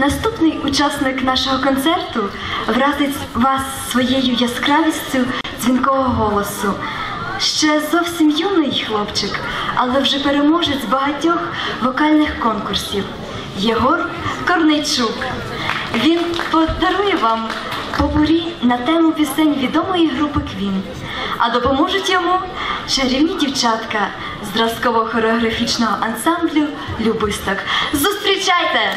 Наступний учасник нашого концерту вразить вас своєю яскравістю дзвінкого голосу. Ще зовсім юний хлопчик, але вже переможець багатьох вокальних конкурсів. Єгор Корнейчук. Він подарує вам побурі на тему пісень відомої групи Квін а допоможуть йому чарівні дівчатка зразково хореографічного ансамблю Любисток. Зустрічайте!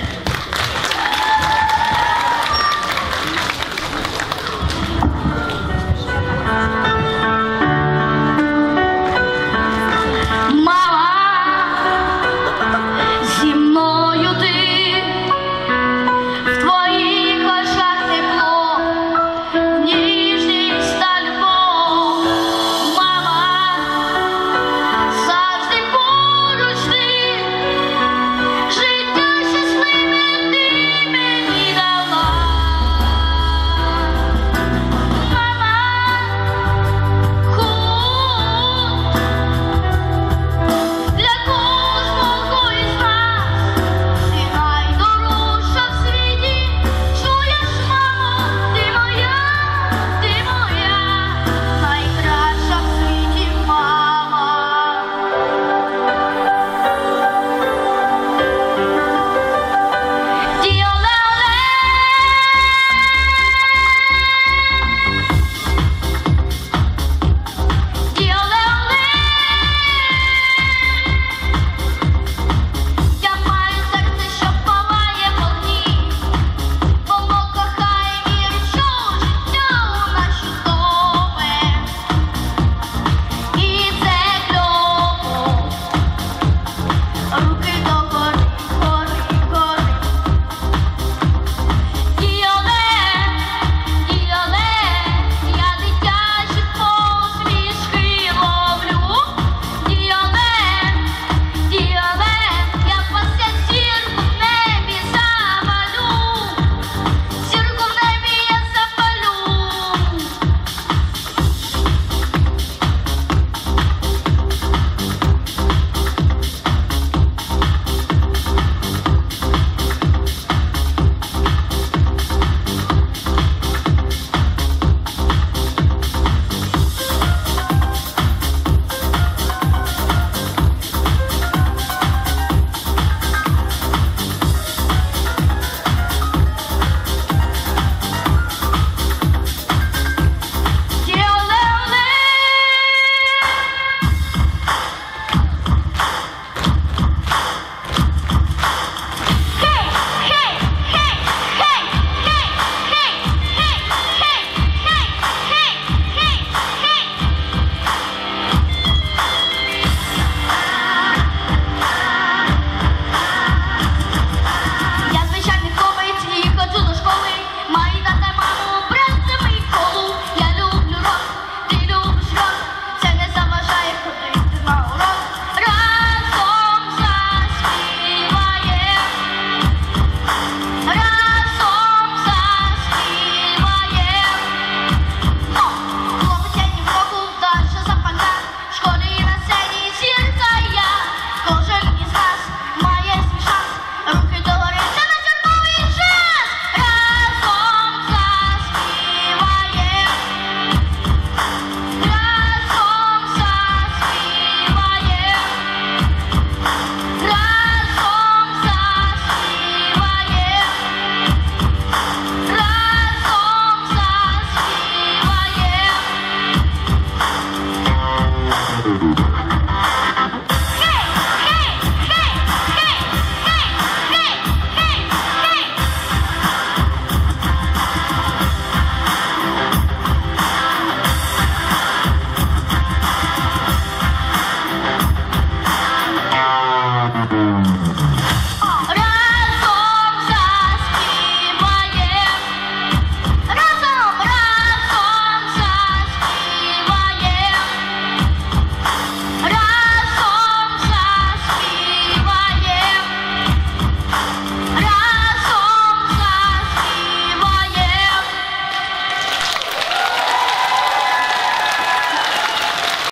Mm-hmm.